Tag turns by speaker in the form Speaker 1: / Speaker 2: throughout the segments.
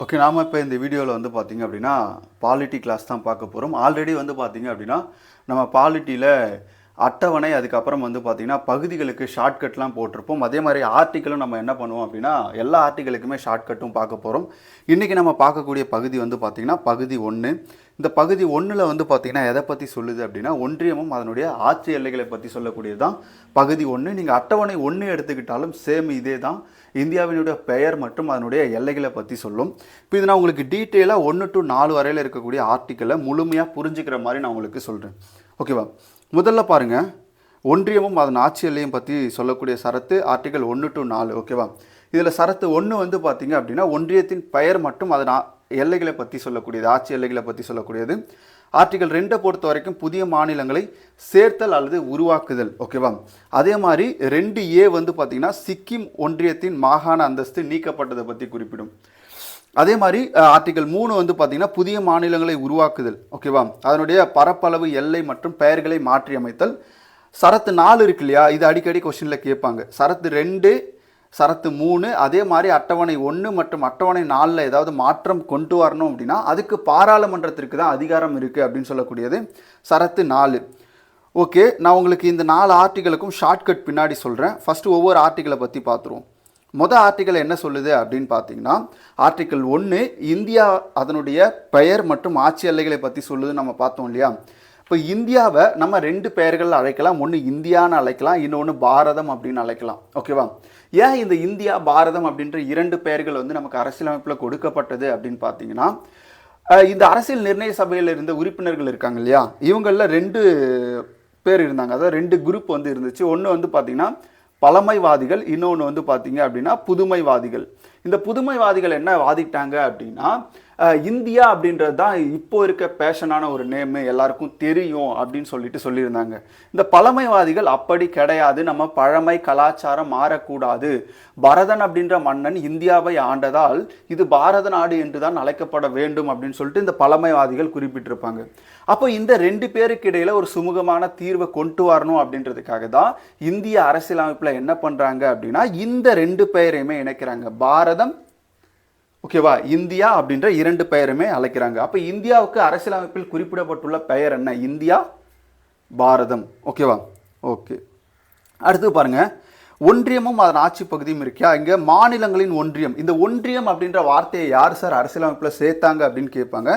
Speaker 1: Okay நாம இப்போ இந்த வீடியோவில் வந்து பார்த்தீங்க அப்படின்னா பாலிட்டி கிளாஸ் தான் பார்க்க போகிறோம் ஆல்ரெடி வந்து பார்த்தீங்க அப்படின்னா நம்ம பாலிட்டியில் அட்டவணை அதுக்கப்புறம் வந்து பார்த்திங்கன்னா பகுதிகளுக்கு ஷார்ட்கட்லாம் போட்டிருப்போம். அதே மாதிரி ஆர்டிக்கலும் நம்ம என்ன பண்ணுவோம் அப்படின்னா எல்லா ஆர்டிக்கலுக்குமே ஷார்ட்கட்டும் பார்க்க போகிறோம் இன்றைக்கி நம்ம பார்க்கக்கூடிய பகுதி வந்து பார்த்திங்கன்னா பகுதி ஒன்று இந்த பகுதி ஒன்றில் வந்து பார்த்திங்கன்னா எதை பற்றி சொல்லுது அப்படின்னா ஒன்றியமும் அதனுடைய ஆட்சி எல்லைகளை பற்றி சொல்லக்கூடியது தான் பகுதி ஒன்று நீங்கள் அட்டவணை ஒன்று எடுத்துக்கிட்டாலும் சேம் இதே தான் இந்தியாவினுடைய பெயர் மற்றும் அதனுடைய எல்லைகளை பற்றி சொல்லும். இப்போ இது நான் உங்களுக்கு டீட்டெயிலாக ஒன்று டு நாலு வரையில் இருக்கக்கூடிய ஆர்டிக்கலை முழுமையாக புரிஞ்சுக்கிற மாதிரி நான் உங்களுக்கு சொல்கிறேன் ஓகேவா முதல்ல பாருங்கள் ஒன்றியமும் அதன் ஆட்சி எல்லையும் பற்றி சொல்லக்கூடிய சரத்து ஆர்டிக்கல் ஒன்று டு நாலு. ஓகேவா இதில் சரத்து ஒன்று வந்து பார்த்தீங்க அப்படின்னா ஒன்றியத்தின் பெயர் மற்றும் அதன் எல்லைகளை பற்றி சொல்லக்கூடியது ஆட்சி எல்லைகளை பற்றி சொல்லக்கூடியது. ஆர்டிகல் ரெண்டை பொறுத்த வரைக்கும் புதிய மாநிலங்களை சேர்த்தல் அல்லது உருவாக்குதல் ஓகேவா? அதே மாதிரி ரெண்டு ஏ வந்து பார்த்திங்கன்னா சிக்கிம் ஒன்றியத்தின் மாகாண அந்தஸ்து நீக்கப்பட்டதை பற்றி குறிப்பிடும். அதே மாதிரி ஆர்டிகல் மூணு வந்து பார்த்தீங்கன்னா புதிய மாநிலங்களை உருவாக்குதல் ஓகேவா? அதனுடைய பரப்பளவு எல்லை மற்றும் பெயர்களை மாற்றி அமைத்தல் சரத்து நாலு இருக்கு இல்லையா? இது அடிக்கடி கொஷினில் கேட்பாங்க. சரத்து ரெண்டு சரத்து மூணு அதே மாதிரி அட்டவணை ஒன்று மற்றும் அட்டவணை நாலில் ஏதாவது மாற்றம் கொண்டு வரணும் அப்படின்னா அதுக்கு பாராளுமன்றத்திற்கு தான் அதிகாரம் இருக்குது அப்படின்னு சொல்லக்கூடியது சரத்து நாலு. ஓகே நான் உங்களுக்கு இந்த நாலு ஆர்டிகளுக்கும் ஷார்ட்கட் பின்னாடி சொல்கிறேன் ஃபஸ்ட்டு ஒவ்வொரு ஆர்டிகளை பற்றி பார்த்துருவோம் மொதல் ஆர்டிக்கல் என்ன சொல்லுது அப்படின்னு பார்த்தீங்கன்னா ஆர்டிக்கல் ஒன்று இந்தியா அதனுடைய பெயர் மற்றும் ஆட்சி எல்லைகளை பற்றி சொல்லுது நம்ம பார்த்தோம் இல்லையா? இப்போ இந்தியாவை நம்ம ரெண்டு பெயர்கள் அழைக்கலாம். ஒன்று இந்தியான்னு அழைக்கலாம் இன்னொன்று பாரதம் அப்படின்னு அழைக்கலாம். ஓகேவா? ஏன் இந்த இந்தியா பாரதம் அப்படின்ற இரண்டு பெயர்கள் வந்து நமக்கு அரசியலமைப்பில் கொடுக்கப்பட்டது அப்படின்னு பார்த்தீங்கன்னா இந்த அரசியல் நிர்ணய சபையில் இருந்த உறுப்பினர்கள் இருக்காங்க இல்லையா? இவங்களில் ரெண்டு பேர் இருந்தாங்க. அதாவது ரெண்டு குரூப் வந்து இருந்துச்சு. ஒன்று வந்து பார்த்தீங்கன்னா பழமைவாதிகள் இன்னொன்று வந்து பார்த்தீங்க அப்படின்னா புதுமைவாதிகள். இந்த புதுமைவாதிகள் என்ன வாதிட்டாங்க அப்படின்னா இந்தியா அப்படின்றது தான் இப்போ இருக்க பேஷனான ஒரு நேமு எல்லாருக்கும் தெரியும் அப்படின்னு சொல்லிட்டு சொல்லியிருந்தாங்க. இந்த பழமைவாதிகள் அப்படி கிடையாது. நம்ம பழமை கலாச்சாரம் மாறக்கூடாது. பரதன் அப்படின்ற மன்னன் இந்தியாவை ஆண்டதால் இது பாரத நாடு என்று தான் அழைக்கப்பட வேண்டும் அப்படின்னு சொல்லிட்டு இந்த பழமைவாதிகள் குறிப்பிட்டிருப்பாங்க. அப்போ இந்த ரெண்டு பேருக்கு இடையில ஒரு சுமூகமான தீர்வை கொண்டு வரணும் அப்படின்றதுக்காக தான் இந்திய அரசியலமைப்பில் என்ன பண்ணுறாங்க அப்படின்னா இந்த ரெண்டு பெயரையுமே இணைக்கிறாங்க. பாரதம் ஓகேவா இந்தியா அப்படின்ற இரண்டு பெயருமே அழைக்கிறாங்க. அப்போ இந்தியாவுக்கு அரசியலமைப்பில் குறிப்பிடப்பட்டுள்ள பெயர் என்ன? இந்தியா பாரதம். ஓகேவா ஓகே அடுத்து பாருங்கள் ஒன்றியமும் அதன் ஆட்சி பகுதியும் இருக்கியா? இங்கே மாநிலங்களின் ஒன்றியம். இந்த ஒன்றியம் அப்படின்ற வார்த்தையை யார் சார் அரசியலமைப்பில் சேர்த்தாங்க அப்படின்னு கேட்பாங்க.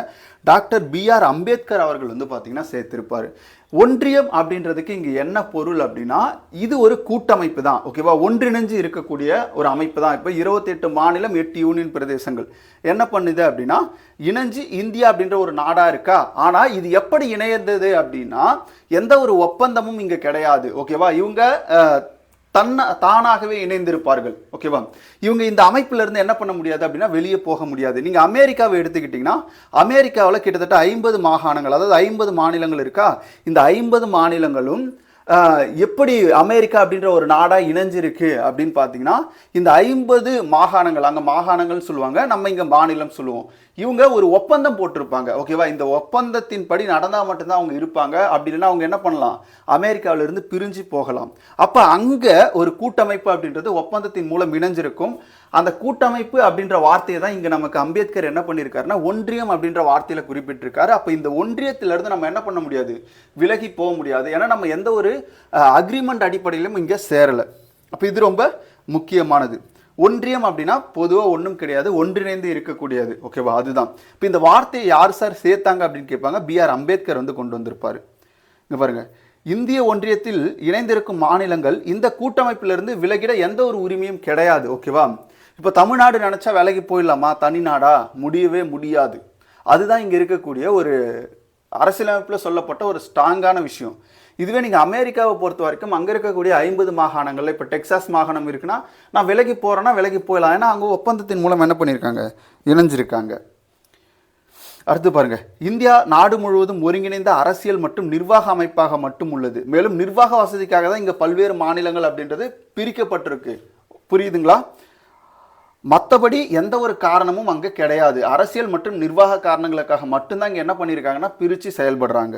Speaker 1: டாக்டர் பிஆர் அம்பேத்கர் அவர்கள் வந்து பார்த்தீங்கன்னா சேர்த்திருப்பார். ஒன்றியம் அப்படின்றதுக்கு இங்கே என்ன பொருள் அப்படின்னா இது ஒரு கூட்டமைப்பு தான் ஓகேவா ஒன்றிணைஞ்சு இருக்கக்கூடிய ஒரு அமைப்பு தான். இப்போ இருபத்தெட்டு மாநிலம் எட்டு யூனியன் பிரதேசங்கள். என்ன பண்ணுது அப்படின்னா இணைஞ்சு இந்தியா அப்படின்ற ஒரு நாடாக இருக்கா? ஆனால் இது எப்படி இணைந்தது அப்படின்னா எந்த ஒரு ஒப்பந்தமும் இங்கே கிடையாது ஓகேவா இவங்க தன்ன தானாகவே இணைந்திருப்பார்கள். ஓகேவா? இவங்க இந்த அமைப்புல இருந்து என்ன பண்ண முடியாது அப்படின்னா வெளியே போக முடியாது. நீங்க அமெரிக்காவை எடுத்துக்கிட்டிங்கன்னா அமெரிக்காவில் கிட்டத்தட்ட ஐம்பது மாகாணங்கள் அதாவது ஐம்பது மாநிலங்கள் இருக்கா? இந்த ஐம்பது மாநிலங்களும் எப்படி அமெரிக்கா அப்படின்ற ஒரு நாடாக இணைஞ்சிருக்கு அப்படின்னு பார்த்தீங்கன்னா இந்த ஐம்பது மாகாணங்கள் அங்கே மாகாணங்கள் சொல்லுவாங்க நம்ம இங்கே மாநிலம் சொல்லுவோம். இவங்க ஒரு ஒப்பந்தம் போட்டிருப்பாங்க ஓகேவா இந்த ஒப்பந்தத்தின் படி நடந்தால் மட்டும்தான் அவங்க இருப்பாங்க அப்படி இல்லைன்னா அவங்க என்ன பண்ணலாம்? அமெரிக்காவிலிருந்து பிரிஞ்சு போகலாம். அப்போ அங்கே ஒரு கூட்டமைப்பு அப்படின்றது ஒப்பந்தத்தின் மூலம் இணைஞ்சிருக்கும். அந்த கூட்டமைப்பு அப்படின்ற வார்த்தையை தான் இங்கே நமக்கு அம்பேத்கர் என்ன பண்ணியிருக்காருன்னா ஒன்றியம் அப்படின்ற வார்த்தையில் குறிப்பிட்டிருக்காரு. அப்போ இந்த ஒன்றியத்திலிருந்து நம்ம என்ன பண்ண முடியாது? விலகி போக முடியாது. ஏன்னா நம்ம எந்த ஒரு அக்ரிமெண்ட் அடிப்படையிலும் இங்கே சேரலை. அப்போ இது ரொம்ப முக்கியமானது. ஒன்றியம் அப்படின்னா பொதுவாக ஒன்றும் கிடையாது ஒன்றிணைந்து இருக்கக்கூடியது. ஓகேவா அதுதான். இப்போ இந்த வார்த்தையை யார் சார் சேர்த்தாங்க அப்படின்னு கேட்பாங்க பிஆர் அம்பேத்கர் வந்து கொண்டு வந்திருப்பார். இங்கே பாருங்க. இந்திய ஒன்றியத்தில் இணைந்திருக்கும் மாநிலங்கள் இந்த கூட்டமைப்பிலிருந்து விலகிட எந்த ஒரு உரிமையும் கிடையாது. ஓகேவா இப்போ தமிழ்நாடு நினச்சா விலைக்கு போயிடலாமா? தனி நாடா முடியவே முடியாது. அதுதான் இங்கே இருக்கக்கூடிய ஒரு அரசியலமைப்பில் சொல்லப்பட்ட ஒரு ஸ்ட்ராங்கான விஷயம். இதுவே நீங்கள் அமெரிக்காவை பொறுத்த வரைக்கும் அங்கே இருக்கக்கூடிய ஐம்பது மாகாணங்களில் இப்போ டெக்சாஸ் மாகாணம் இருக்குன்னா நான் விலகி போகிறேன்னா விலகி போயிடலாம். ஏன்னா அங்கே ஒப்பந்தத்தின் மூலம் என்ன பண்ணியிருக்காங்க? இணைஞ்சிருக்காங்க. அடுத்து பாருங்க. இந்தியா நாடு முழுவதும் ஒருங்கிணைந்த அரசியல் மற்றும் நிர்வாக அமைப்பாக மட்டும் உள்ளது. மேலும் நிர்வாக வசதிக்காக தான் இங்கே பல்வேறு மாநிலங்கள் அப்படின்றது பிரிக்கப்பட்டிருக்கு. புரியுதுங்களா? மற்றபடி எந்த ஒரு காரணமும் அங்கே கிடையாது. அரசியல் மற்றும் நிர்வாக காரணங்களுக்காக மட்டும்தான் இங்கே என்ன பண்ணியிருக்காங்கன்னா பிரித்து செயல்படுறாங்க.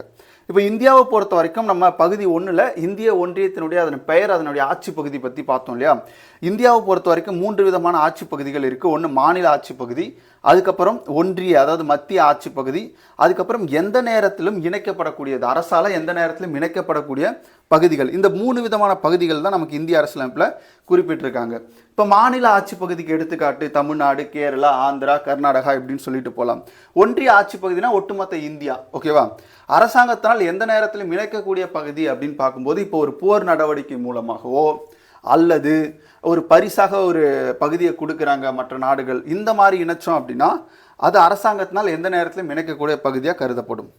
Speaker 1: இப்போ இந்தியாவை பொறுத்த வரைக்கும் நம்ம பகுதி ஒன்றில் இந்திய ஒன்றியத்தினுடைய அதன் பெயர் அதனுடைய ஆட்சி பகுதி பற்றி பார்த்தோம் இல்லையா? இந்தியாவை பொறுத்த வரைக்கும் மூன்று விதமான ஆட்சி பகுதிகள் இருக்குது ஒன்று மாநில ஆட்சி பகுதி அதுக்கப்புறம் ஒன்றிய அதாவது மத்திய ஆட்சி பகுதி அதுக்கப்புறம் எந்த நேரத்திலும் இணைக்கப்படக்கூடியது அரசால் எந்த நேரத்திலும் இணைக்கப்படக்கூடிய பகுதிகள். இந்த மூணு விதமான பகுதிகள் தான் நமக்கு இந்திய அரசியலமைப்பில் குறிப்பிட்டிருக்காங்க. இப்போ மாநில ஆட்சி பகுதிக்கு எடுத்துக்காட்டு தமிழ்நாடு கேரளா ஆந்திரா கர்நாடகா இப்படின்னு சொல்லிட்டு போகலாம் ஒன்றிய ஆட்சி பகுதினா ஒட்டுமொத்த இந்தியா ஓகேவா? அரசாங்கத்தினால் எந்த நேரத்திலும் இணைக்கக்கூடிய பகுதி அப்படின்னு பார்க்கும்போது இப்போ ஒரு போர் நடவடிக்கை மூலமாகவோ அல்லது ஒரு பரிசாக ஒரு பகுதியை கொடுக்குறாங்க மற்ற நாடுகள் இந்த மாதிரி இணைச்சோம் அப்படின்னா அது அரசாங்கத்தினால் எந்த நேரத்திலும் இணைக்கக்கூடிய பகுதியாக கருதப்படும்.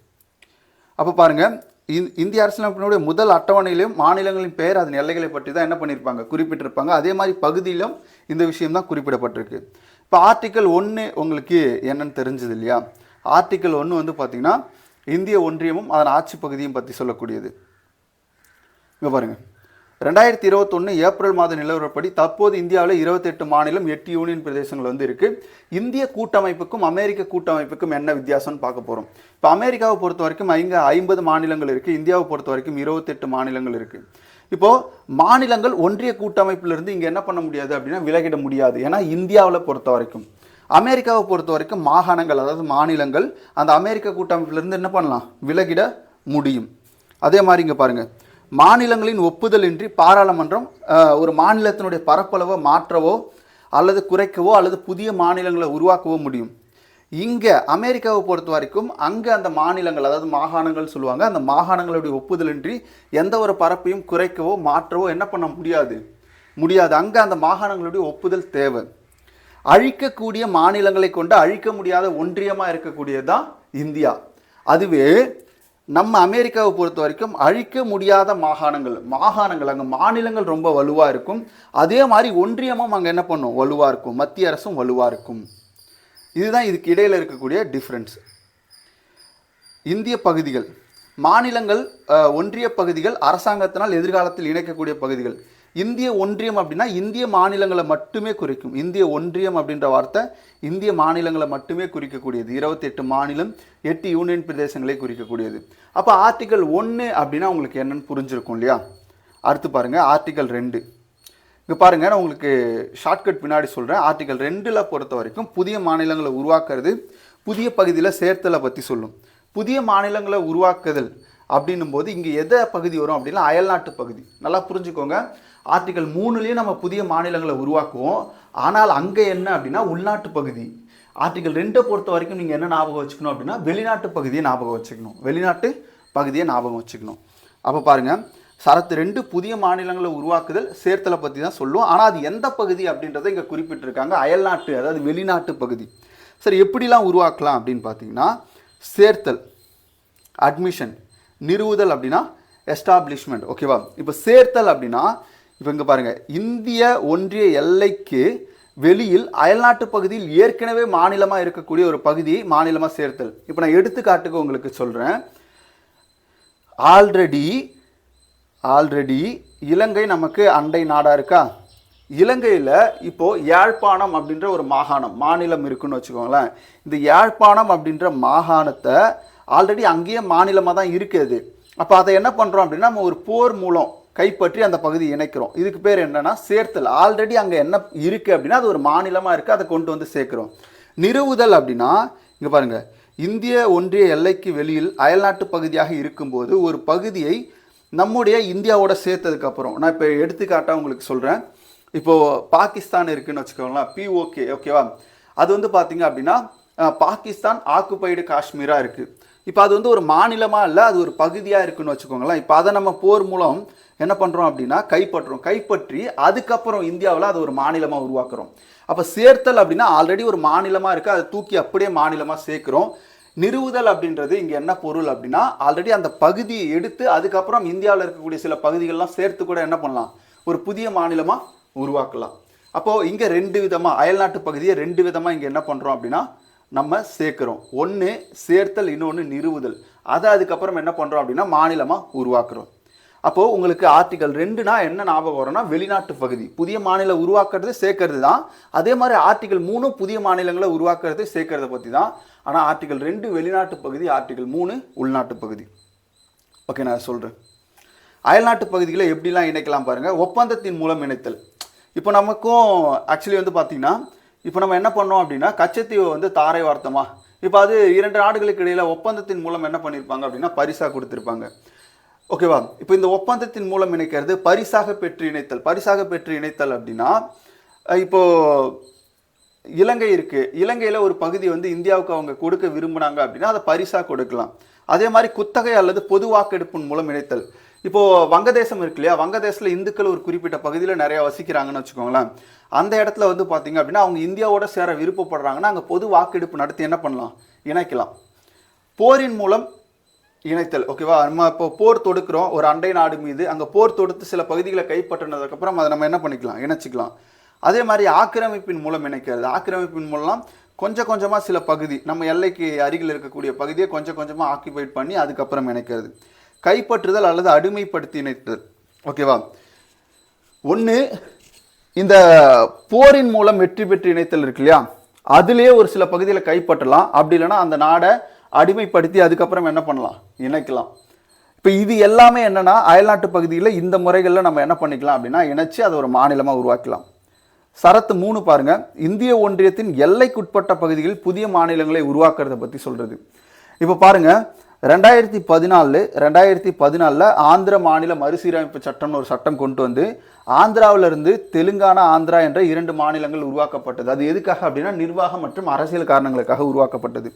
Speaker 1: அப்போ பாருங்க இந்- இந்திய அரசியலமைப்பினுடைய முதல் அட்டவணையிலும் மாநிலங்களின் பெயர் அதன் எல்லைகளை பற்றி தான் என்ன பண்ணியிருப்பாங்க குறிப்பிட்டிருப்பாங்க. அதே மாதிரி பகுதியிலும் இந்த விஷயம் தான் குறிப்பிடப்பட்டிருக்கு. இப்போ ஆர்டிக்கல் ஒன்று உங்களுக்கு என்னன்னு தெரிஞ்சது இல்லையா? ஆர்டிக்கல் ஒன்று வந்து பார்த்திங்கன்னா இந்திய ஒன்றியமும் அதன் ஆட்சி பகுதியும் பற்றி சொல்லக்கூடியது. இங்கே பாருங்கள் ரெண்டாயிரத்தி இருபத்தொன்று ஏப்ரல் மாத நிலவரப்படி தற்போது இந்தியாவில் இருபத்தெட்டு மாநிலம் எட்டு யூனியன் பிரதேசங்கள் வந்து இருக்குது இந்திய கூட்டமைப்புக்கும் அமெரிக்க கூட்டமைப்புக்கும் என்ன வித்தியாசம்னு பார்க்க போகிறோம் இப்போ அமெரிக்காவை பொறுத்த வரைக்கும் இங்கே ஐம்பது மாநிலங்கள் இருக்குது இந்தியாவை பொறுத்த வரைக்கும் இருபத்தெட்டு மாநிலங்கள் இருக்குது இப்போது மாநிலங்கள் ஒன்றிய கூட்டமைப்பிலிருந்து இங்கே என்ன பண்ண முடியாது அப்படின்னா விலகிட முடியாது. ஏன்னா இந்தியாவில் பொறுத்த வரைக்கும். அமெரிக்காவை பொறுத்த வரைக்கும் மாகாணங்கள் அதாவது மாநிலங்கள் அந்த அமெரிக்க கூட்டமைப்பிலிருந்து என்ன பண்ணலாம்? விலகிட முடியும். அதே மாதிரி இங்கே பாருங்கள் மாநிலங்களின் ஒப்புதலின்றி பாராளுமன்றம் ஒரு மாநிலத்தினுடைய பரப்பளவை மாற்றவோ அல்லது குறைக்கவோ அல்லது புதிய மாநிலங்களை உருவாக்கவோ முடியும். இங்கே அமெரிக்காவை பொறுத்த வரைக்கும் அங்கே அந்த மாநிலங்கள் அதாவது மாகாணங்கள் சொல்லுவாங்க அந்த மாகாணங்களுடைய ஒப்புதலின்றி எந்த ஒரு பரப்பையும் குறைக்கவோ மாற்றவோ என்ன பண்ண முடியாது? முடியாது. அங்கே அந்த மாகாணங்களுடைய ஒப்புதல் தேவை. அழிக்கக்கூடிய மாநிலங்களை கொண்டு அழிக்க முடியாத ஒன்றியமாக இருக்கக்கூடியது தான் இந்தியா. அதுவே நம்ம அமெரிக்காவை பொறுத்த வரைக்கும் அழிக்க முடியாத மாகாணங்கள் மாகாணங்கள் அங்கே மாநிலங்கள் ரொம்ப வலுவாக இருக்கும். அதே மாதிரி ஒன்றியமும் அங்கே என்ன பண்ணும்? வலுவாக இருக்கும். மத்திய அரசும் வலுவாக இருக்கும். இதுதான் இதுக்கு இடையில் இருக்கக்கூடிய டிஃப்ரென்ஸ் இந்திய பகுதிகள் மாநிலங்கள் ஒன்றிய பகுதிகள் அரசாங்கத்தினால் எதிர்காலத்தில் இணைக்கக்கூடிய பகுதிகள். இந்திய ஒன்றியம் அப்படின்னா இந்திய மாநிலங்களை மட்டுமே குறிக்கும். இந்திய ஒன்றியம் அப்படின்ற வார்த்தை இந்திய மாநிலங்களை மட்டுமே குறிக்கக்கூடியது. இருபத்தெட்டு மாநிலம் எட்டு யூனியன் பிரதேசங்களை குறிக்கக்கூடியது. அப்போ ஆர்டிகல் ஒன்று அப்படின்னா உங்களுக்கு என்னன்னு புரிஞ்சிருக்கும் இல்லையா? அடுத்து பாருங்கள் ஆர்டிகல் ரெண்டு. இங்கே பாருங்க நான் உங்களுக்கு ஷார்ட்கட் பின்னாடி சொல்கிறேன் ஆர்டிகல் ரெண்டில் பொறுத்த வரைக்கும் புதிய மாநிலங்களை உருவாக்குறது புதிய பகுதியில் சேர்த்தலை பற்றி சொல்லும். புதிய மாநிலங்களை உருவாக்குதல் அப்படின்னும் போது இங்கே எதை பகுதி வரும் அப்படின்னா அயல்நாட்டு பகுதி. நல்லா புரிஞ்சுக்கோங்க. ஆர்டிகல் மூணுலேயும் நம்ம புதிய மாநிலங்களை உருவாக்குவோம். ஆனால் அங்கே என்ன அப்படின்னா உள்நாட்டு பகுதி. ஆர்டிகல் ரெண்டை பொறுத்த வரைக்கும் நீங்கள் என்ன ஞாபகம் வச்சுக்கணும் அப்படின்னா வெளிநாட்டு பகுதியை ஞாபகம் வச்சுக்கணும். வெளிநாட்டு பகுதியை ஞாபகம் வச்சுக்கணும். அப்போ பாருங்கள் சரத்து ரெண்டு புதிய மாநிலங்களை உருவாக்குதல் சேர்த்தலை பற்றி தான் சொல்லுவோம் ஆனால் அது எந்த பகுதி அப்படின்றத இங்கே குறிப்பிட்டிருக்காங்க. அயல்நாட்டு அதாவது வெளிநாட்டு பகுதி. சரி எப்படிலாம் உருவாக்கலாம் அப்படின்னு பார்த்தீங்கன்னா சேர்த்தல் அட்மிஷன் நிறுவுதல் அப்படின்னா எஸ்டாப்ளிஷ்மெண்ட் ஓகேவா இப்போ சேர்த்தல் அப்படின்னா இப்போ இங்கே பாருங்கள் இந்திய ஒன்றிய எல்லைக்கு வெளியில் அயல்நாட்டு பகுதியில் ஏற்கனவே மாநிலமாக இருக்கக்கூடிய ஒரு பகுதியை மாநிலமாக சேர்த்தல். இப்போ நான் எடுத்துக்காட்டுக்கு உங்களுக்கு சொல்கிறேன் ஆல்ரெடி ஆல்ரெடி இலங்கை நமக்கு அண்டை நாடாக இருக்கா? இலங்கையில் இப்போ யாழ்ப்பாணம் அப்படின்ற ஒரு மாகாணம் மாநிலம் இருக்குன்னு வச்சுக்கோங்களேன். இந்த யாழ்ப்பாணம் அப்படின்ற மாகாணத்தை ஆல்ரெடி அங்கேயே மாநிலமாக தான் இருக்குது அப்போ அதை என்ன பண்ணுறோம் அப்படின்னா நம்ம ஒரு போர் மூலம் கைப்பற்றி அந்த பகுதியை இணைக்கிறோம். இதுக்கு பேர் என்னன்னா சேர்த்தல். ஆல்ரெடி அங்கே என்ன இருக்குது அப்படின்னா அது ஒரு மாநிலமாக இருக்குது அதை கொண்டு வந்து சேர்க்குறோம். நிறுவுதல் அப்படின்னா இங்கே பாருங்கள் இந்திய ஒன்றிய எல்லைக்கு வெளியில் அயல்நாட்டு பகுதியாக இருக்கும்போது ஒரு பகுதியை நம்முடைய இந்தியாவோட சேர்த்ததுக்கப்புறம் நான் இப்போ எடுத்துக்காட்டாக உங்களுக்கு சொல்கிறேன் இப்போது பாகிஸ்தான் இருக்குன்னு வச்சுக்கோங்களேன் பிஓகே ஓகேவா அது வந்து பார்த்தீங்க அப்படின்னா பாகிஸ்தான் ஆக்குபைடு காஷ்மீராக இருக்குது இப்போ அது வந்து ஒரு மாநிலமாக இல்லை அது ஒரு பகுதியாக இருக்குன்னு வச்சுக்கோங்களேன். இப்போ அதை நம்ம போர் மூலம் என்ன பண்ணுறோம் அப்படின்னா கைப்பற்றுறோம். கைப்பற்றி அதுக்கப்புறம் இந்தியாவில் அது ஒரு மாநிலமாக உருவாக்குறோம். அப்போ சேர்த்தல் அப்படின்னா ஆல்ரெடி ஒரு மாநிலமாக இருக்குது அதை தூக்கி அப்படியே மாநிலமாக சேர்க்குறோம். நிறுவுதல் அப்படின்றது இங்கே என்ன பொருள் அப்படின்னா ஆல்ரெடி அந்த பகுதியை எடுத்து அதுக்கப்புறம் இந்தியாவில் இருக்கக்கூடிய சில பகுதிகள்லாம் சேர்த்து கூட என்ன பண்ணலாம்? ஒரு புதிய மாநிலமாக உருவாக்கலாம். அப்போது இங்கே ரெண்டு விதமாக அயல்நாட்டு பகுதியை ரெண்டு விதமாக இங்கே என்ன பண்ணுறோம் அப்படின்னா நம்ம சேர்க்குறோம். ஒன்று சேர்த்தல் இன்னொன்று நிறுவுதல். அதை அதுக்கப்புறம் என்ன பண்ணுறோம் அப்படின்னா மாநிலமாக உருவாக்குறோம். அப்போது உங்களுக்கு ஆர்டிகல் ரெண்டுனா என்ன ஞாபகம் வரும்னா வெளிநாட்டு பகுதி. புதிய மாநிலம் உருவாக்குறது சேர்க்கறது தான். அதே மாதிரி ஆர்டிகல் மூணு புதிய மாநிலங்களை உருவாக்குறது சேர்க்கறத பற்றி தான். ஆனால் ஆர்டிகல் ரெண்டு வெளிநாட்டு பகுதி ஆர்டிகல் மூணு உள்நாட்டு பகுதி. ஓகே நான் சொல்கிறேன் அயல்நாட்டு பகுதிகளை எப்படிலாம் இணைக்கலாம் பாருங்கள் ஒப்பந்தத்தின் மூலம் இணைத்தல். இப்போ நமக்கும் ஆக்சுவலி வந்து பார்த்திங்கன்னா இப்போ நம்ம என்ன பண்ணோம் அப்படின்னா கச்சத்தீவு வந்து தாரை வார்த்தமா? இப்போ அது இரண்டு நாடுகளுக்கு இடையில ஒப்பந்தத்தின் மூலம் என்ன பண்ணியிருப்பாங்க அப்படின்னா பரிசாக கொடுத்துருப்பாங்க. ஓகேவா இப்போ இந்த ஒப்பந்தத்தின் மூலம் இணைக்கிறது பரிசாக பெற்று இணைத்தல். பரிசாக பெற்று இணைத்தல் அப்படின்னா இப்போ இலங்கை இருக்குது இலங்கையில் ஒரு பகுதி வந்து இந்தியாவுக்கு அவங்க கொடுக்க விரும்புனாங்க அப்படின்னா அதை பரிசாக கொடுக்கலாம். அதே மாதிரி குத்தகை அல்லது பொது வாக்கெடுப்பின் மூலம் இணைத்தல். இப்போது வங்கதேசம் இருக்கு இல்லையா? வங்கதேசத்தில் இந்துக்கள் ஒரு குறிப்பிட்ட பகுதியில் நிறையா வசிக்கிறாங்கன்னு வச்சுக்கோங்களேன். அந்த இடத்துல வந்து பார்த்தீங்க அப்படின்னா அவங்க இந்தியாவோட சேர விருப்பப்படுறாங்கன்னா அங்கே பொது வாக்கெடுப்பு நடத்தி என்ன பண்ணலாம்? இணைக்கலாம். போரின் மூலம் இணைத்தல் ஓகேவா நம்ம இப்போ போர் தொடுக்கிறோம். ஒரு அண்டை நாடு மீது அங்கே போர் தொடுத்து சில பகுதிகளை கைப்பற்றினதுக்கப்புறம் அதை நம்ம என்ன பண்ணிக்கலாம்? இணைச்சிக்கலாம். அதே மாதிரி ஆக்கிரமிப்பின் மூலம் இணைக்கிறது. ஆக்கிரமிப்பின் மூலம் கொஞ்சம் கொஞ்சமாக சில பகுதி நம்ம எல்லைக்கு அருகில் இருக்கக்கூடிய பகுதியை கொஞ்சம் கொஞ்சமாக ஆக்கிபைட் பண்ணி அதுக்கப்புறம் இணைக்கிறது. கைப்பற்றுதல் அல்லது அடிமைப்படுத்தி இணைத்தல் ஓகேவா? ஒன்று இந்த போரின் மூலம் வெற்றி பெற்று இணைத்தல் இருக்கு இல்லையா? அதுலேயே ஒரு சில பகுதியில் கைப்பற்றலாம். அப்படி இல்லைன்னா அந்த நாடை அடிமைப்படுத்தி அதுக்கப்புறம் என்ன பண்ணலாம்? இணைக்கலாம். இப்போ இது எல்லாமே என்னென்னா அயல்நாட்டு பகுதியில் இந்த முறைகளில் நம்ம என்ன பண்ணிக்கலாம் அப்படின்னா இணைச்சி அதை ஒரு மாநிலமாக உருவாக்கலாம். சரத்து மூணு பாருங்க. இந்திய ஒன்றியத்தின் எல்லைக்குட்பட்ட பகுதிகளில் புதிய மாநிலங்களை உருவாக்குறத பற்றி சொல்கிறது இப்போ பாருங்க ரெண்டாயிரத்தி பதினாலு ரெண்டாயிரத்தி பதினாலில் ஆந்திர மாநில மறுசீரமைப்பு சட்டம்னு ஒரு சட்டம் கொண்டு வந்து ஆந்திராவிலிருந்து தெலுங்கானா ஆந்திரா என்ற இரண்டு மாநிலங்கள் உருவாக்கப்பட்டது. அது எதுக்காக அப்படின்னா நிர்வாகம் மற்றும் அரசியல் காரணங்களுக்காக உருவாக்கப்பட்டது.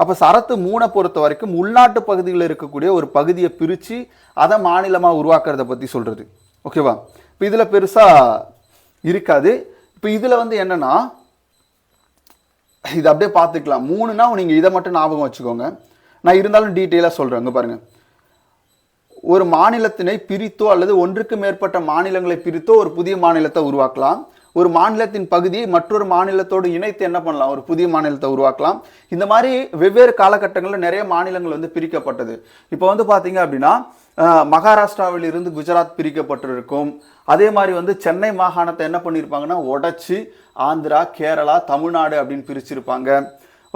Speaker 1: அப்போ சரத்து மூணை பொறுத்த வரைக்கும் உள்நாட்டு பகுதியில் இருக்கக்கூடிய ஒரு பகுதியை பிரித்து அதை மாநிலமாக உருவாக்குறத பற்றி சொல்கிறது ஓகேவா இப்போ இதில் பெருசாக இருக்காது. இப்போ இதில் வந்து என்னன்னா இது அப்படியே பார்த்துக்கலாம். மூணுனா நீங்கள் இதை மட்டும் ஞாபகம் வச்சுக்கோங்க. நான் இருந்தாலும் டீட்டெயிலாக சொல்கிறேன் பாருங்கள் ஒரு மாநிலத்தினை பிரித்தோ அல்லது ஒன்றுக்கு மேற்பட்ட மாநிலங்களை பிரித்தோ ஒரு புதிய மாநிலத்தை உருவாக்கலாம். ஒரு மாநிலத்தின் பகுதியை மற்றொரு மாநிலத்தோடு இணைத்து என்ன பண்ணலாம்? ஒரு புதிய மாநிலத்தை உருவாக்கலாம். இந்த மாதிரி வெவ்வேறு காலகட்டங்களில் நிறைய மாநிலங்கள் வந்து பிரிக்கப்பட்டது. இப்போ வந்து பார்த்தீங்க அப்படின்னா மகாராஷ்டிராவில் இருந்து குஜராத் பிரிக்கப்பட்டிருக்கும். அதே மாதிரி வந்து சென்னை மாகாணத்தை என்ன பண்ணியிருப்பாங்கன்னா உடச்சி ஆந்திரா கேரளா தமிழ்நாடு அப்படின்னு பிரிச்சிருப்பாங்க.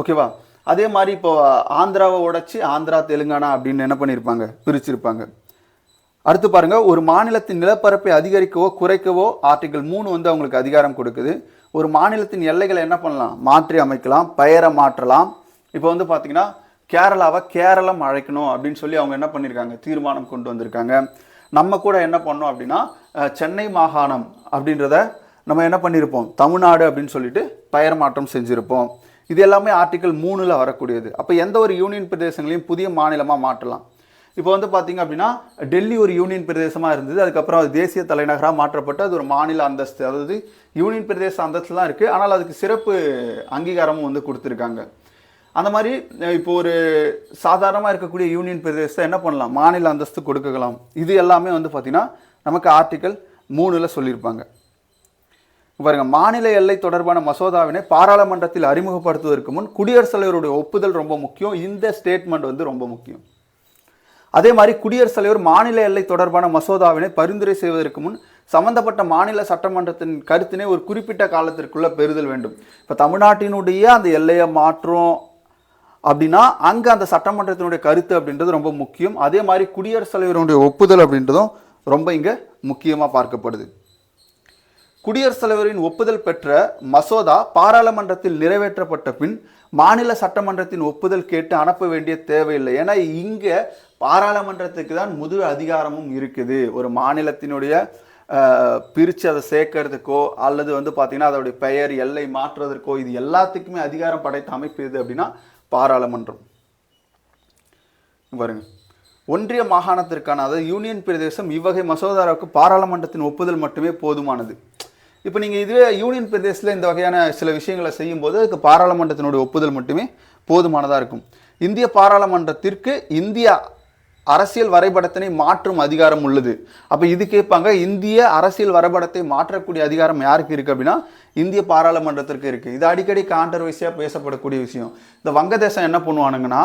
Speaker 1: ஓகேவா? அதே மாதிரி இப்போ ஆந்திராவை உடைச்சி ஆந்திரா தெலுங்கானா அப்படின்னு என்ன பண்ணியிருப்பாங்க பிரிச்சிருப்பாங்க. அடுத்து பாருங்கள் ஒரு மாநிலத்தின் நிலப்பரப்பை அதிகரிக்கவோ குறைக்கவோ ஆர்டிகல் மூணு வந்து அவங்களுக்கு அதிகாரம் கொடுக்குது. ஒரு மாநிலத்தின் எல்லைகளை என்ன பண்ணலாம்? மாற்றி அமைக்கலாம் பெயரை மாற்றலாம். இப்போ வந்து பார்த்திங்கன்னா கேரளாவை கேரளம் அழைக்கணும் அப்படின்னு சொல்லி அவங்க என்ன பண்ணியிருக்காங்க தீர்மானம் கொண்டு வந்திருக்காங்க. நம்ம கூட என்ன பண்ணோம் அப்படின்னா சென்னை மாகாணம் அப்படின்றத நம்ம என்ன பண்ணியிருப்போம் தமிழ்நாடு அப்படின்னு சொல்லிட்டு பெயர் மாற்றம் செஞ்சுருப்போம். இது எல்லாமே ஆர்டிக்கல் மூணில் வரக்கூடியது. அப்போ எந்த ஒரு யூனியன் பிரதேசங்களையும் புதிய மாநிலமாக மாற்றலாம். இப்போ வந்து பார்த்தீங்க அப்படின்னா டெல்லி ஒரு யூனியன் பிரதேசமாக இருந்தது. அதுக்கப்புறம் அது தேசிய தலைநகராக மாற்றப்பட்டு அது ஒரு மாநில அந்தஸ்து அதாவது யூனியன் பிரதேச அந்தஸ்து தான் இருக்குது ஆனால் அதுக்கு சிறப்பு அங்கீகாரமும் வந்து கொடுத்துருக்காங்க. அந்த மாதிரி இப்போ ஒரு சாதாரணமாக இருக்கக்கூடிய யூனியன் பிரதேசத்தை என்ன பண்ணலாம்? மாநில அந்தஸ்து கொடுக்கலாம். இது எல்லாமே வந்து பார்த்திங்கன்னா நமக்கு ஆர்டிக்கல் மூணில் சொல்லியிருப்பாங்க. பாருங்க மாநில எல்லை தொடர்பான மசோதாவினை பாராளுமன்றத்தில் அறிமுகப்படுத்துவதற்கு முன் குடியரசுத் தலைவருடைய ஒப்புதல் ரொம்ப முக்கியம் இந்த ஸ்டேட்மெண்ட் வந்து ரொம்ப முக்கியம். அதே மாதிரி குடியரசுத் தலைவர் மாநில எல்லை தொடர்பான மசோதாவினை பரிந்துரை செய்வதற்கு முன் சம்பந்தப்பட்ட மாநில சட்டமன்றத்தின் கருத்தினை ஒரு குறிப்பிட்ட காலத்திற்குள்ள பெறுதல் வேண்டும். இப்போ தமிழ்நாட்டினுடைய அந்த எல்லையை மாற்றும் அப்படின்னா அங்கே அந்த சட்டமன்றத்தினுடைய கருத்து அப்படின்றது ரொம்ப முக்கியம். அதே மாதிரி குடியரசுத் தலைவருடைய ஒப்புதல் அப்படின்றதும் ரொம்ப இங்கே முக்கியமாக பார்க்கப்படுது. குடியரசுத் தலைவரின் ஒப்புதல் பெற்ற மசோதா பாராளுமன்றத்தில் நிறைவேற்றப்பட்ட பின் மாநில சட்டமன்றத்தின் ஒப்புதல் கேட்டு அனுப்ப வேண்டிய தேவையில்லை. ஏன்னா இங்கே பாராளுமன்றத்துக்கு தான் முழு அதிகாரமும் இருக்குது. ஒரு மாநிலத்தினுடைய பிரித்து அதை சேர்க்கறதுக்கோ அல்லது வந்து பார்த்திங்கன்னா அதோடைய பெயர் எல்லை மாற்றுவதற்கோ இது எல்லாத்துக்குமே அதிகாரம் படைத்த அமைப்பு எது அப்படின்னா பாராளுமன்றம். பாருங்க. ஒன்றிய மாகாணத்திற்கான அதாவது யூனியன் பிரதேசம் இவ்வகை மசோதாவுக்கு பாராளுமன்றத்தின் ஒப்புதல் மட்டுமே போதுமானது. இப்போ நீங்கள் இதுவே யூனியன் பிரதேசத்தில் இந்த வகையான சில விஷயங்களை செய்யும்போது அதுக்கு பாராளுமன்றத்தினுடைய ஒப்புதல் மட்டுமே போதுமானதாக இருக்கும். இந்திய பாராளுமன்றத்திற்கு இந்திய அரசியல் வரைபடத்தினை மாற்றும் அதிகாரம் உள்ளது. அப்போ இது கேட்பாங்க இந்திய அரசியல் வரைபடத்தை மாற்றக்கூடிய அதிகாரம் யாருக்கு இருக்குது அப்படின்னா இந்திய பாராளுமன்றத்திற்கு இருக்குது இது அடிக்கடி கான்ட்ரவர்சியாக பேசப்படக்கூடிய விஷயம். இந்த வங்கதேசம் என்ன பண்ணுவானுங்கன்னா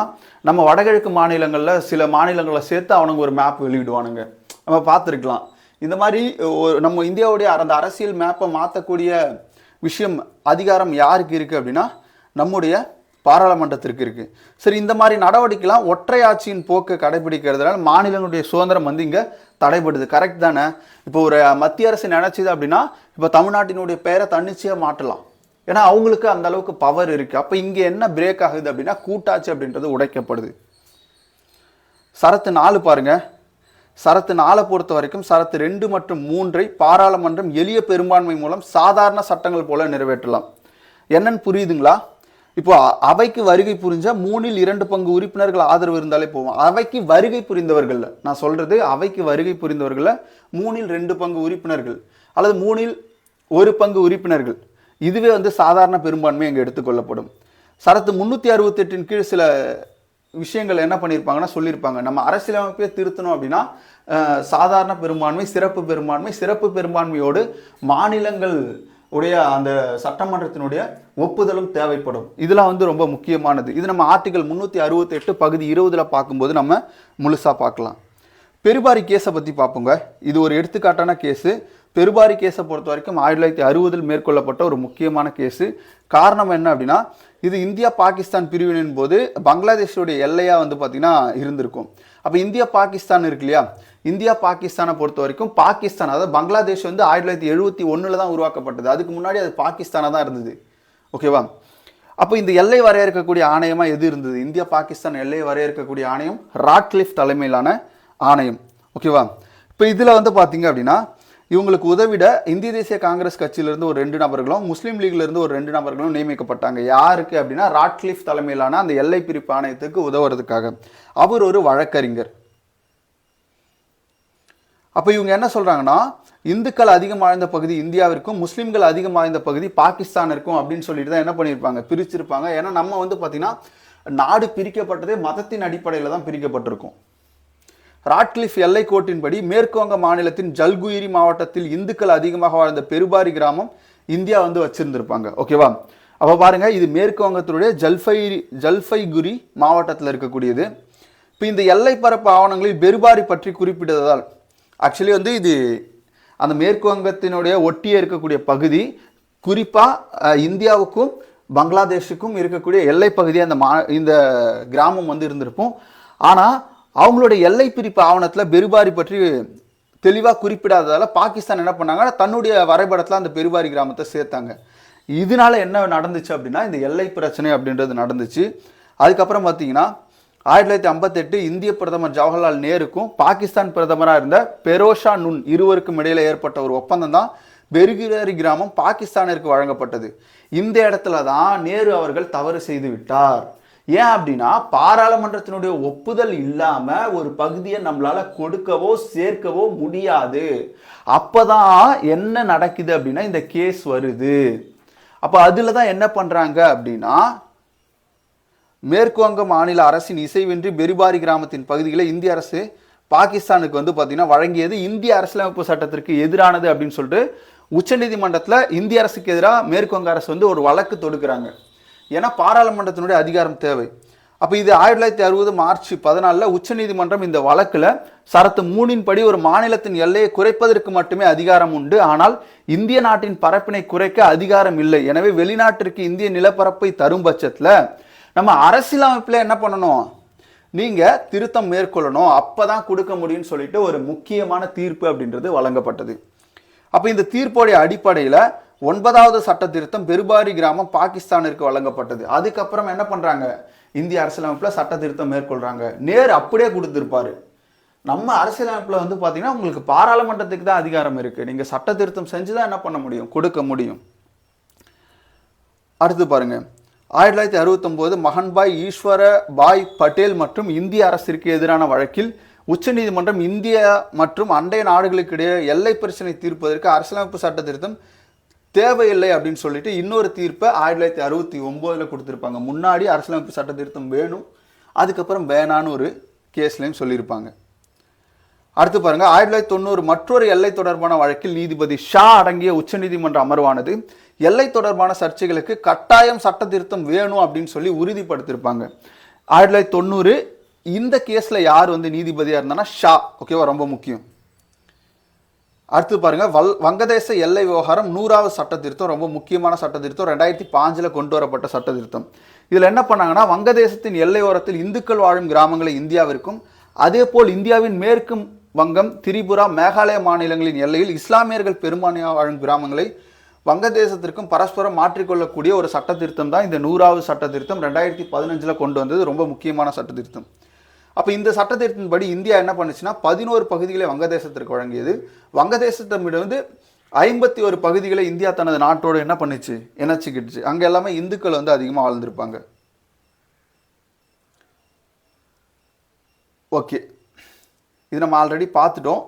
Speaker 1: நம்ம வடகிழக்கு மாநிலங்களில் சில மாநிலங்களை சேர்த்து அவனுங்க ஒரு மேப் வெளியிடுவானுங்க. நம்ம பார்த்துருக்கலாம். இந்த மாதிரி ஒரு நம்ம இந்தியாவுடைய அந்த அரசியல் மேப்பை மாற்றக்கூடிய விஷயம் அதிகாரம் யாருக்கு இருக்குது அப்படின்னா நம்முடைய பாராளுமன்றத்திற்கு இருக்கு. சரி இந்த மாதிரி நடவடிக்கைலாம் ஒற்றை ஆட்சியின் போக்கை கடைபிடிக்கிறதுனால மாநிலங்களுடைய சுதந்திரம் வந்து இங்கே தடைபடுது. கரெக்ட் தானே? இப்போ ஒரு மத்திய அரசு நினைச்சது அப்படின்னா இப்போ தமிழ்நாட்டினுடைய பெயரை தன்னிச்சையாக மாற்றலாம். ஏன்னா அவங்களுக்கு அந்த அளவுக்கு பவர் இருக்கு. அப்போ இங்கே என்ன பிரேக் ஆகுது அப்படின்னா கூட்டாட்சி அப்படின்றது உடைக்கப்படுது. சரத்து நாலு பாருங்கள் சரத்து நாளை பொறுத்த வரைக்கும் சரத்து ரெண்டு மற்றும் மூன்றை பாராளுமன்றம் எளிய பெரும்பான்மை மூலம் சாதாரண சட்டங்கள் போல நிறைவேற்றலாம். என்னன்னு புரியுதுங்களா? இப்போ அவைக்கு வருகை புரிஞ்ச மூணில் இரண்டு பங்கு உறுப்பினர்கள் ஆதரவு இருந்தாலே போவோம் அவைக்கு வருகை புரிந்தவர்கள் நான் சொல்றது அவைக்கு வருகை புரிந்தவர்களில் மூணில் ரெண்டு பங்கு உறுப்பினர்கள் அல்லது மூணில் ஒரு பங்கு உறுப்பினர்கள். இதுவே வந்து சாதாரண பெரும்பான்மை இங்கே எடுத்துக்கொள்ளப்படும் சரத்து முன்னூற்றி அறுபத்தெட்டின் கீழ் சில விஷயங்கள் என்ன பண்ணியிருப்பாங்கன்னா சொல்லியிருப்பாங்க நம்ம அரசியலமைப்பே திருத்தணும் அப்படின்னா சாதாரண பெரும்பான்மை சிறப்பு பெரும்பான்மை சிறப்பு பெரும்பான்மையோடு மாநிலங்கள் உடைய அந்த சட்டமன்றத்தினுடைய ஒப்புதலும் தேவைப்படும். இதெல்லாம் வந்து ரொம்ப முக்கியமானது. இது நம்ம ஆர்டிகல் முந்நூற்றி அறுபத்தெட்டு பகுதி இருபதில் பார்க்கும்போது நம்ம முழுசாக பார்க்கலாம். பெருபாரி கேஸை பற்றி பார்ப்போங்க. இது ஒரு எடுத்துக்காட்டான கேஸு. பெருபாரி கேஸை பொறுத்த வரைக்கும் ஆயிரத்தி தொள்ளாயிரத்தி அறுபதில் மேற்கொள்ளப்பட்ட ஒரு முக்கியமான கேஸு. காரணம் என்ன அப்படின்னா இது இந்தியா பாகிஸ்தான் பிரிவினின் போது பங்களாதேஷோடைய எல்லையாக வந்து பார்த்திங்கன்னா இருந்திருக்கும். அப்போ இந்தியா பாகிஸ்தான் இருக்கு இல்லையா? இந்தியா பாகிஸ்தானை பொறுத்த வரைக்கும் பாகிஸ்தான் அதாவது பங்களாதேஷ் வந்து ஆயிரத்தி தொள்ளாயிரத்தி எழுபத்தி ஒன்றில் தான் உருவாக்கப்பட்டது. அதுக்கு முன்னாடி அது பாகிஸ்தானாக தான் இருந்தது. ஓகேவா? அப்போ இந்த எல்லை வரையறுக்கக்கூடிய ஆணையமாக எது இருந்தது? இந்தியா பாகிஸ்தான் எல்லை வரையறுக்கக்கூடிய ஆணையம் ராட்லிஃப் தலைமையிலான ஆணையம். ஓகேவா? இப்போ இதில் வந்து பார்த்தீங்க அப்படின்னா இவங்களுக்கு உதவிட இந்திய தேசிய காங்கிரஸ் கட்சியிலிருந்து ஒரு ரெண்டு நபர்களும் முஸ்லீம் லீக்லேருந்து ஒரு ரெண்டு நபர்களும் நியமிக்கப்பட்டாங்க. யாருக்கு அப்படின்னா ராட்லிஃப் தலைமையிலான அந்த எல்லை பிரிப்பு ஆணையத்துக்கு உதவுறதுக்காக. அவர் ஒரு வழக்கறிஞர். அப்போ இவங்க என்ன சொல்கிறாங்கன்னா இந்துக்கள் அதிகம் வாழ்ந்த பகுதி இந்தியாவிற்கும் முஸ்லீம்கள் அதிகம் வாழ்ந்த பகுதி பாகிஸ்தானிற்கும் அப்படின்னு சொல்லிட்டு தான் என்ன பண்ணியிருப்பாங்க? பிரிச்சிருப்பாங்க. ஏன்னா நம்ம வந்து பார்த்திங்கன்னா நாடு பிரிக்கப்பட்டதே மதத்தின் அடிப்படையில் தான் பிரிக்கப்பட்டிருக்கும். ராட்க்ளிஃப் எல்லை கோட்டின்படி மேற்கு வங்க மாநிலத்தின் ஜல்குயிரி மாவட்டத்தில் இந்துக்கள் அதிகமாக வாழ்ந்த பெருபாரி கிராமம் இந்தியா வந்து வச்சிருந்திருப்பாங்க. ஓகேவா? அப்போ பாருங்க இது மேற்கு வங்கத்தினுடைய ஜல்ஃபை ஜல்ஃபைகுரி மாவட்டத்தில் இருக்கக்கூடியது. இப்போ இந்த எல்லை பரப்பு ஆவணங்களில் பெருபாரி பற்றி குறிப்பிட்டதால் ஆக்சுவலி வந்து இது அந்த மேற்கு வங்கத்தினுடைய ஒட்டியே இருக்கக்கூடிய பகுதி குறிப்பாக இந்தியாவுக்கும் பங்களாதேஷுக்கும் இருக்கக்கூடிய எல்லை பகுதி அந்த மா இந்த கிராமம் வந்து இருந்திருக்கும். ஆனால் அவங்களுடைய எல்லை பிரிப்பு ஆவணத்தில் பெருபாரி பற்றி தெளிவாக குறிப்பிடாததால் பாகிஸ்தான் என்ன பண்ணாங்கன்னா தன்னுடைய வரைபடத்தில் அந்த பெருபாரி கிராமத்தை சேர்த்தாங்க. இதனால என்ன நடந்துச்சு அப்படின்னா இந்த எல்லை பிரச்சனை அப்படின்றது நடந்துச்சு. அதுக்கப்புறம் பார்த்தீங்கன்னா ஆயிரத்தி தொள்ளாயிரத்தி ஐம்பத்தெட்டு இந்திய பிரதமர் ஜவஹர்லால் நேருக்கும் பாகிஸ்தான் பிரதமராக இருந்த பெரோஷா நுன் இருவருக்கும் இடையில் ஏற்பட்ட ஒரு ஒப்பந்தம் தான் பெருகிராரி கிராமம் பாகிஸ்தானிற்கு வழங்கப்பட்டது. இந்த இடத்துல தான் நேரு அவர்கள் தவறு செய்து விட்டார். ஏன் அப்படின்னா பாராளுமன்றத்தினுடைய ஒப்புதல் இல்லாமல் ஒரு பகுதியை நம்மளால் கொடுக்கவோ சேர்க்கவோ முடியாது. அப்போதான் என்ன நடக்குது அப்படின்னா இந்த கேஸ் வருது. அப்போ அதில் தான் என்ன பண்ணுறாங்க அப்படின்னா மேற்கு வங்க மாநில அரசின் இசைவின்றி பெருபாரி கிராமத்தின் பகுதிகளை இந்திய அரசு பாகிஸ்தானுக்கு வந்து பார்த்திங்கன்னா வழங்கியது இந்திய அரசியலமைப்பு சட்டத்திற்கு எதிரானது அப்படின்னு சொல்லிட்டு உச்சநீதிமன்றத்தில் இந்திய அரசுக்கு எதிராக மேற்கு வங்க அரசு வந்து ஒரு வழக்கு தொடுக்கிறாங்க. ஏன்னா பாராளுமன்றத்தினுடைய அதிகாரம் தேவை. அப்போ இது ஆயிரத்தி தொள்ளாயிரத்தி அறுபது மார்ச் பதினாலில் உச்சநீதிமன்றம் இந்த வழக்கில் சரத்து மூணின் படி ஒரு மாநிலத்தின் எல்லையை குறைப்பதற்கு மட்டுமே அதிகாரம் உண்டு. ஆனால் இந்திய நாட்டின் பரப்பினை குறைக்க அதிகாரம் இல்லை. எனவே வெளிநாட்டிற்கு இந்திய நிலப்பரப்பை தரும் பட்சத்தில் நம்ம அரசியலமைப்பில் என்ன பண்ணணும்? நீங்கள் திருத்தம் மேற்கொள்ளணும். அப்போ தான் கொடுக்க முடியும்னு சொல்லிட்டு ஒரு முக்கியமான தீர்ப்பு அப்படின்றது வழங்கப்பட்டது. அப்போ இந்த தீர்ப்போடைய அடிப்படையில் ஒன்பதாவது சட்ட திருத்தம் பெருபாரி கிராமம் பாகிஸ்தானிற்கு வழங்கப்பட்டது. அதுக்கப்புறம் என்ன பண்ணுறாங்க இந்திய அரசியலமைப்பில் சட்ட திருத்தம் மேற்கொள்கிறாங்க நேர் அப்படியே கொடுத்துருப்பாரு. நம்ம அரசியலமைப்பில் வந்து பார்த்தீங்கன்னா உங்களுக்கு பாராளுமன்றத்துக்கு தான் அதிகாரம் இருக்குது நீங்கள் சட்ட திருத்தம் செஞ்சு தான் என்ன பண்ண முடியும்? கொடுக்க முடியும். அடுத்து பாருங்க. ஆயிரத்தி தொள்ளாயிரத்தி அறுபத்தொம்போது மகன்பாய் ஈஸ்வர பாய் பட்டேல் மற்றும் இந்திய அரசிற்கு எதிரான வழக்கில் உச்சநீதிமன்றம் இந்தியா மற்றும் அண்டைய நாடுகளுக்கு இடையே எல்லை பிரச்சனை தீர்ப்பதற்கு அரசியலமைப்பு சட்ட திருத்தம் தேவையில்லை அப்படின்னு சொல்லிட்டு இன்னொரு தீர்ப்பை ஆயிரத்தி தொள்ளாயிரத்தி அறுபத்தி ஒம்போதில் கொடுத்துருப்பாங்க. முன்னாடி அரசியலமைப்பு சட்ட திருத்தம் வேணும் அதுக்கப்புறம் வேணான்னு ஒரு கேஸ்லையும் சொல்லியிருப்பாங்க. அடுத்து பாருங்க ஆயிரத்தி தொள்ளாயிரத்தி தொண்ணூறு மற்றொரு எல்லை தொடர்பான வழக்கில் நீதிபதி ஷா அடங்கிய உச்சநீதிமன்ற அமர்வானது எல்லை தொடர்பான சர்ச்சைகளுக்கு கட்டாயம் சட்ட திருத்தம் வேணும் அப்படின்னு சொல்லி உறுதிப்படுத்தியிருப்பாங்க. ஆயிரத்தி தொள்ளாயிரத்தி தொண்ணூறு இந்த கேஸில் யார் வந்து நீதிபதியாக இருந்தானா ஷா. ஓகேவா? ரொம்ப முக்கியம். அடுத்து பாருங்க வல் வங்கதேச எல்லை விவகாரம் நூறாவது சட்ட திருத்தம் ரொம்ப முக்கியமான சட்ட திருத்தம் ரெண்டாயிரத்தி பாஞ்சில் கொண்டு வரப்பட்ட சட்ட திருத்தம். இதில் என்ன பண்ணாங்கன்னா வங்கதேசத்தின் எல்லையோரத்தில் இந்துக்கள் வாழும் கிராமங்களை இந்தியாவிற்கும் அதே போல் இந்தியாவின் மேற்கு வங்கம் திரிபுரா மேகாலய மாநிலங்களின் எல்லையில் இஸ்லாமியர்கள் பெரும்பான்மையாக வாழும் கிராமங்களை வங்கதேசத்திற்கும் பரஸ்பரம் மாற்றிக்கொள்ளக்கூடிய ஒரு சட்ட திருத்தம் தான் இந்த நூறாவது சட்ட திருத்தம். ரெண்டாயிரத்தி பதினஞ்சில் கொண்டு வந்தது ரொம்ப முக்கியமான சட்ட திருத்தம். அப்போ இந்த சட்ட இந்தியா என்ன பண்ணுச்சுன்னா பதினோரு பகுதிகளை வங்கதேசத்திற்கு வழங்கியது. வங்கதேசத்திடமிருந்து வந்து ஐம்பத்தி ஒரு பகுதிகளை இந்தியா தனது நாட்டோடு என்ன பண்ணுச்சு? இணைச்சிக்கிட்டுச்சு அங்கே எல்லாமே இந்துக்கள் வந்து அதிகமாக வாழ்ந்திருப்பாங்க ஓகே. இது நம்ம ஆல்ரெடி பார்த்துட்டோம்.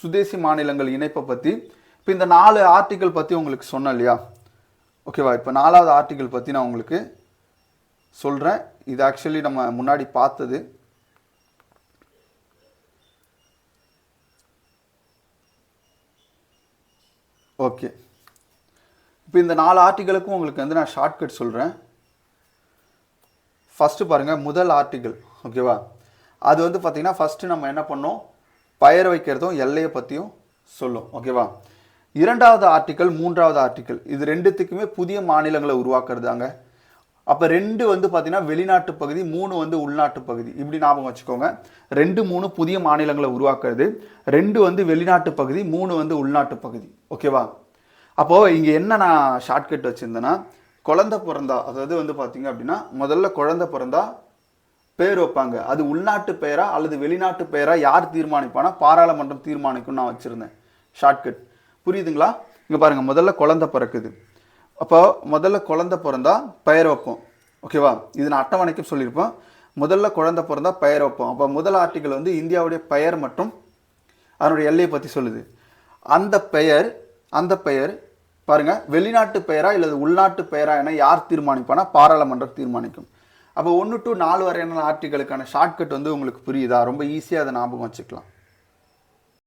Speaker 1: சுதேசி மாநிலங்கள் இணைப்பை பற்றி இப்போ இந்த நாலு ஆர்டிக்கல் பற்றி உங்களுக்கு சொன்னேன் இல்லையா? ஓகேவா? இப்போ நாலாவது ஆர்டிக்கல் பற்றி நான் உங்களுக்கு சொல்கிறேன் இது ஆக்சுவலி நம்ம முன்னாடி பார்த்தது. ஓகே. இப்போ இந்த நாலு ஆர்டிகளுக்கும் உங்களுக்கு வந்து நான் ஷார்ட்கட் சொல்கிறேன் ஃபஸ்ட்டு பாருங்கள் முதல் ஆர்டிகிள் ஓகேவா அது வந்து பார்த்திங்கன்னா ஃபஸ்ட்டு நம்ம என்ன பண்ணோம்? பயிர் வைக்கிறதும் எல்லையை பற்றியும் சொல்லும் ஓகேவா இரண்டாவது ஆர்டிக்கல் மூன்றாவது ஆர்டிக்கல் இது ரெண்டுத்துக்குமே புதிய மாநிலங்களை உருவாக்குறதாங்க. அப்போ ரெண்டு வந்து பார்த்தீங்கன்னா வெளிநாட்டு பகுதி மூணு வந்து உள்நாட்டு பகுதி. இப்படி ஞாபகம் வச்சுக்கோங்க. ரெண்டு மூணு புதிய மாநிலங்களை உருவாக்குறது. ரெண்டு வந்து வெளிநாட்டு பகுதி மூணு வந்து உள்நாட்டு பகுதி. ஓகேவா அப்போது இங்கே என்ன நான் ஷார்ட்கட் வச்சுருந்தேன்னா குழந்தை பிறந்தா அதாவது வந்து பார்த்தீங்க அப்படின்னா முதல்ல குழந்தை பிறந்தா பேர் வைப்பாங்க. அது உள்நாட்டு பெயரா அல்லது வெளிநாட்டு பெயரா யார் தீர்மானிப்பானா பாராளுமன்றம் தீர்மானிக்கும் நான் வச்சுருந்தேன். ஷார்ட்கட் புரியுதுங்களா? இங்கே பாருங்கள் முதல்ல குழந்தை பிறக்குது. அப்போ முதல்ல குழந்தை பிறந்தா பெயர் வைப்போம். ஓகேவா இது நான் அட்டவணைக்கும் சொல்லியிருப்பேன். முதல்ல குழந்தை பிறந்தா பெயர் வைப்போம். அப்போ முதல் ஆர்டிக்கல் வந்து இந்தியாவுடைய பெயர் மற்றும் அதனுடைய எல்லையை பற்றி சொல்லுது. அந்த பெயர் அந்த பெயர் பாருங்கள் வெளிநாட்டு பெயரா இல்லது உள்நாட்டு பெயரா என யார் தீர்மானிப்பானா பாராளுமன்றம் தீர்மானிக்கும். அப்போ ஒன்று டு நாலு வரையான ஆர்டிகளுக்கான ஷார்ட்கட் வந்து உங்களுக்கு புரியுதா? ரொம்ப ஈஸியாக அதை ஞாபகம் வச்சுக்கலாம்.